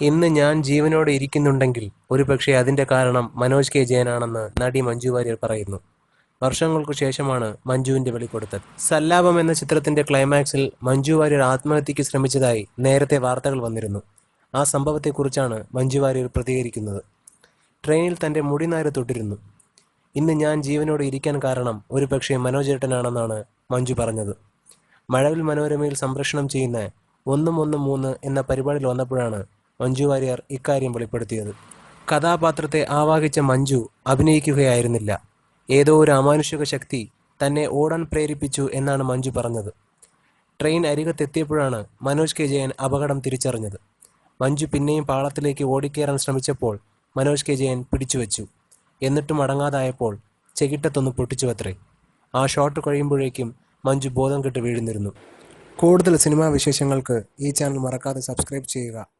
ഇന്ന് ഞാൻ ജീവനോടെ ഇരിക്കുന്നുണ്ടെങ്കിൽ ഒരുപക്ഷെ അതിന്റെ കാരണം മനോജ് കെ ജയനാണെന്ന് നടി മഞ്ജു വാര്യർ പറയുന്നു. വർഷങ്ങൾക്കു ശേഷമാണ് മഞ്ജുവിന്റെ വെളിപ്പെടുത്തൽ. സല്ലാപം എന്ന ചിത്രത്തിന്റെ ക്ലൈമാക്സിൽ മഞ്ജു വാര്യർ ആത്മഹത്യക്ക് ശ്രമിച്ചതായി നേരത്തെ വാർത്തകൾ വന്നിരുന്നു. ആ സംഭവത്തെക്കുറിച്ചാണ് മഞ്ജു വാര്യർ പ്രതികരിക്കുന്നത്. ട്രെയിനിൽ തന്റെ മുടിനാര് തൊട്ടിരുന്നു. ഇന്ന് ഞാൻ ജീവനോടെ ഇരിക്കാൻ കാരണം ഒരുപക്ഷെ മനോജേട്ടനാണെന്നാണ് മഞ്ജു പറഞ്ഞത്. മഴവിൽ മനോരമയിൽ സംപ്രേഷണം ചെയ്യുന്ന ഒന്നും ഒന്നും മൂന്ന് എന്ന പരിപാടിയിൽ വന്നപ്പോഴാണ് മഞ്ജു വാര്യർ ഇക്കാര്യം വെളിപ്പെടുത്തിയത്. കഥാപാത്രത്തെ ആവാഹിച്ച മഞ്ജു അഭിനയിക്കുകയായിരുന്നില്ല. ഏതോ ഒരു അമാനുഷിക ശക്തി തന്നെ ഓടാൻ പ്രേരിപ്പിച്ചു എന്നാണ് മഞ്ജു പറഞ്ഞത്. ട്രെയിൻ അരികത്തെത്തിയപ്പോഴാണ് മനോജ് കെ ജയൻ അപകടം തിരിച്ചറിഞ്ഞത്. മഞ്ജു പിന്നെയും പാളത്തിലേക്ക് ഓടിക്കേറാൻ ശ്രമിച്ചപ്പോൾ മനോജ് കെ ജയൻ പിടിച്ചുവെച്ചു. എന്നിട്ടും അടങ്ങാതായപ്പോൾ ചെകിട്ടത്തൊന്ന് പൊട്ടിച്ചുവത്രേ. ആ ഷോട്ട് കഴിയുമ്പോഴേക്കും മഞ്ജു ബോധം കെട്ട് വീഴുന്നിരുന്നു. കൂടുതൽ സിനിമാ വിശേഷങ്ങൾക്ക് ഈ ചാനൽ മറക്കാതെ സബ്സ്ക്രൈബ് ചെയ്യുക.